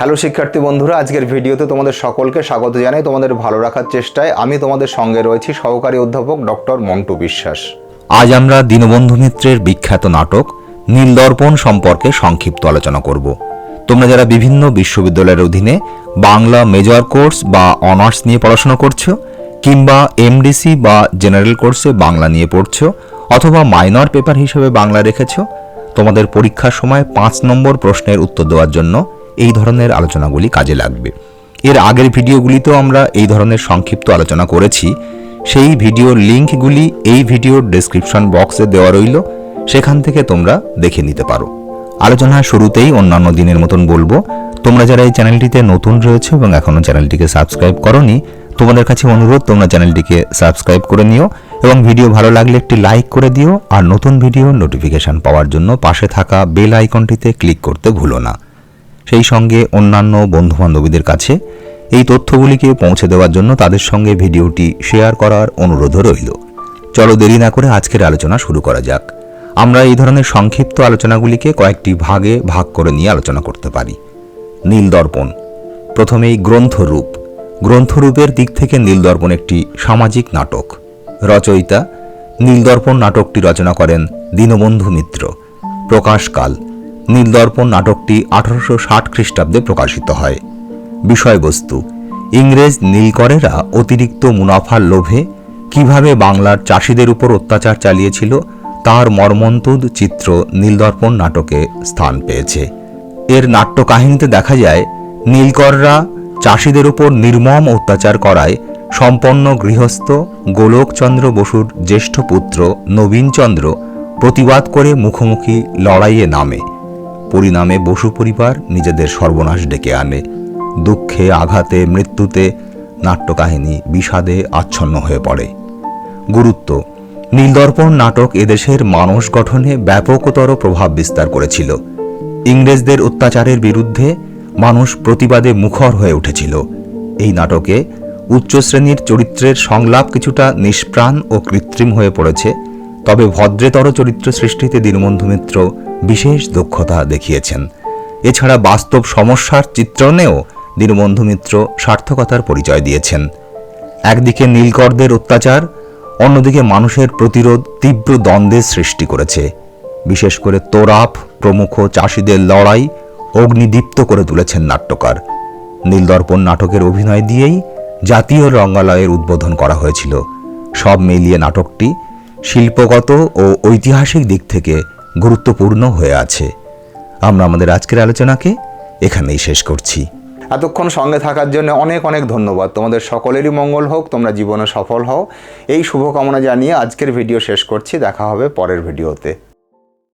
Hello শিক্ষার্থী বন্ধুরা, আজকের ভিডিওতে তোমাদের সকলকে স্বাগত জানাই তোমাদের ভালো রাখার চেষ্টায়। আমি তোমাদের সঙ্গে রয়েছি সহকারী অধ্যাপক ডক্টর মন্টু বিশ্বাস। আজ আমরা দীনবন্ধু মিত্রের বিখ্যাত নাটক নীলদর্পণ সম্পর্কে সংক্ষিপ্ত আলোচনা করব। তোমরা যারা বিভিন্ন বিশ্ববিদ্যালয়ের অধীনে বাংলা মেজর কোর্স বা অনার্স নিয়ে পড়াশোনা করছ, কিংবা এমডিসি বা জেনারেল কোর্সে বাংলা নিয়ে পড়ছো, অথবা মাইনর পেপার হিসেবে বাংলা রেখেছো, তোমাদের পরীক্ষার সময় পাঁচ নম্বর প্রশ্নের উত্তর দেওয়ার জন্য এই ধরনের আলোচনাগুলি কাজে লাগবে। এর আগের ভিডিওগুলিতেও আমরা এই ধরনের সংক্ষিপ্ত আলোচনা করেছি। সেই ভিডিওর লিঙ্কগুলি এই ভিডিওর ডেসক্রিপশন বক্সে দেওয়া রইল। সেখান থেকে তোমরা দেখে নিতে পারো। আলোচনার শুরুতেই অন্যান্য দিনের মতন বলব, তোমরা যারা এই চ্যানেলটিতে নতুন রয়েছে এবং এখনও চ্যানেলটিকে সাবস্ক্রাইব করনি, তোমাদের কাছে অনুরোধ, তোমরা চ্যানেলটিকে সাবস্ক্রাইব করে নিও এবং ভিডিও ভালো লাগলে একটি লাইক করে দিও। আর নতুন ভিডিও নোটিফিকেশন পাওয়ার জন্য পাশে থাকা বেল আইকনটিতে ক্লিক করতে ভুলো না। সেই সঙ্গে অন্যান্য বন্ধুবান্ধবীদের কাছে এই তথ্যগুলিকে পৌঁছে দেওয়ার জন্য তাদের সঙ্গে ভিডিওটি শেয়ার করার অনুরোধও রইল। চলো দেরি না করে আজকের আলোচনা শুরু করা যাক। আমরা এই ধরনের সংক্ষিপ্ত আলোচনাগুলিকে কয়েকটি ভাগে ভাগ করে নিয়ে আলোচনা করতে পারি। নীলদর্পণ প্রথমেই গ্রন্থরূপ গ্রন্থরূপের দিক থেকে নীলদর্পণ একটি সামাজিক নাটক। রচয়িতা নীলদর্পণ নাটকটি রচনা করেন দীনবন্ধু মিত্র। প্রকাশকাল নীলদর্পণ নাটকটি আঠারোশো ষাট খ্রিস্টাব্দে প্রকাশিত হয়। বিষয়বস্তু, ইংরেজ নীলকরেরা অতিরিক্ত মুনাফার লোভে কীভাবে বাংলার চাষিদের উপর অত্যাচার চালিয়েছিল, তার মর্মন্তুদ চিত্র নীলদর্পণ নাটকে স্থান পেয়েছে। এর নাট্যকাহিনীতে দেখা যায়, নীলকররা চাষিদের উপর নির্মম অত্যাচার করায় সম্পন্ন গৃহস্থ গোলকচন্দ্র বসুর জ্যেষ্ঠ পুত্র নবীনচন্দ্র প্রতিবাদ করে মুখোমুখি লড়াইয়ে নামে। পরিণামে বসু পরিবার নিজেদের সর্বনাশ ডেকে আনে। দুঃখে, আঘাতে, মৃত্যুতে নাট্যকাহিনী বিষাদে আচ্ছন্ন হয়ে পড়ে। গুরুত্ব, নীলদর্পণ নাটক এদেশের মানস গঠনে ব্যাপকতর প্রভাব বিস্তার করেছিল। ইংরেজদের অত্যাচারের বিরুদ্ধে মানুষ প্রতিবাদে মুখর হয়ে উঠেছিল। এই নাটকে উচ্চ শ্রেণির চরিত্রের সংলাপ কিছুটা নিষ্প্রাণ ও কৃত্রিম হয়ে পড়েছে। তবে ভদ্রেতর চরিত্র সৃষ্টিতে দীনবন্ধু মিত্র বিশেষ দক্ষতা দেখিয়েছেন। এছাড়া বাস্তব সমস্যার চিত্রণেও দীনবন্ধু মিত্র সার্থকতার পরিচয় দিয়েছেন। একদিকে নীলকরদের অত্যাচার, অন্যদিকে মানুষের প্রতিরোধ তীব্র দ্বন্দ্বের সৃষ্টি করেছে। বিশেষ করে তোরাপ প্রমুখ চাষিদের লড়াই অগ্নিদীপ্ত করে তুলেছেন নাট্যকার। নীলদর্পণ নাটকের অভিনয় দিয়েই জাতীয় রঙ্গালয়ের উদ্বোধন করা হয়েছিল। সব মিলিয়ে নাটকটি শিল্পগত ও ঐতিহাসিক দিক থেকে গুরুত্বপূর্ণ হয়ে আছে। আমরা আমাদের আজকের আলোচনাকে এখানেই শেষ করছি। এতক্ষণ সঙ্গে থাকার জন্য অনেক অনেক ধন্যবাদ। তোমাদের সকলেরই মঙ্গল হোক, তোমরা জীবনে সফল হও। এই শুভকামনা জানিয়ে আজকের ভিডিও শেষ করছি। দেখা হবে পরের ভিডিওতে।